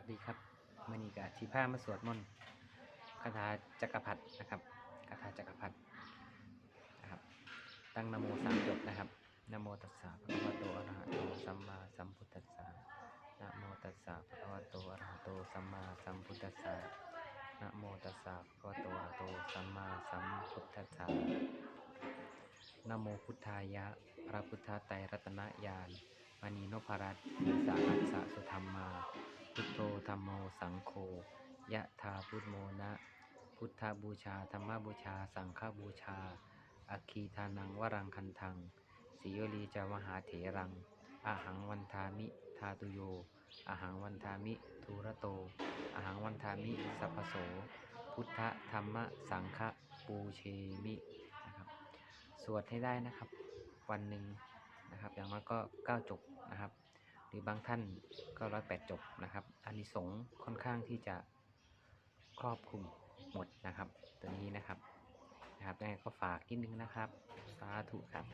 วัสดีครับมื่อนี้กับทีผ้ามาสวดมนต์คาถาจักรพรรดินะครับคาถาจักรพรรดินะครับ ตั้งนโมสามจบนะครับนโมตัสสะภะคะวะโตอะระหะโตสัมมาสัมพุทธัสสะนโมตัสสะภะคะวะโตอะระหะโตสัมมาสัมพุทธัสสะนโมตัสสะภะคะวะโตอะระหะโตสัมมาสัมพุทธัสสะนโมพุทธายะ พระพุทธไตรรัตนญาณมณีนพรัตน์สาหัสสะสุธรรมา สังโฆยะธาพุทโมนะ พุทธบูชาธรรมบูชา สังฆบูชา อคีทานังวรังคันทังสิโยลีจามหาเถรังอาหังวันทามิทาตุโยอาหังวันทามิทูระโตอาหังวันทามิสัพโส พุทธธรรมสังฆปูเชมินะครับ สวดให้ได้นะครับ วันหนึ่งนะครับ อย่างน้อยก็9จบนะครับ หรือบางท่านก็ร้อยแปดจบนะครับอานิสงส์ค่อนข้างที่จะครอบคลุมหมดนะครับ ตัวนี้นะครับนะครับยังไงก็ฝากนิดนึงนะครับ สาธุครับ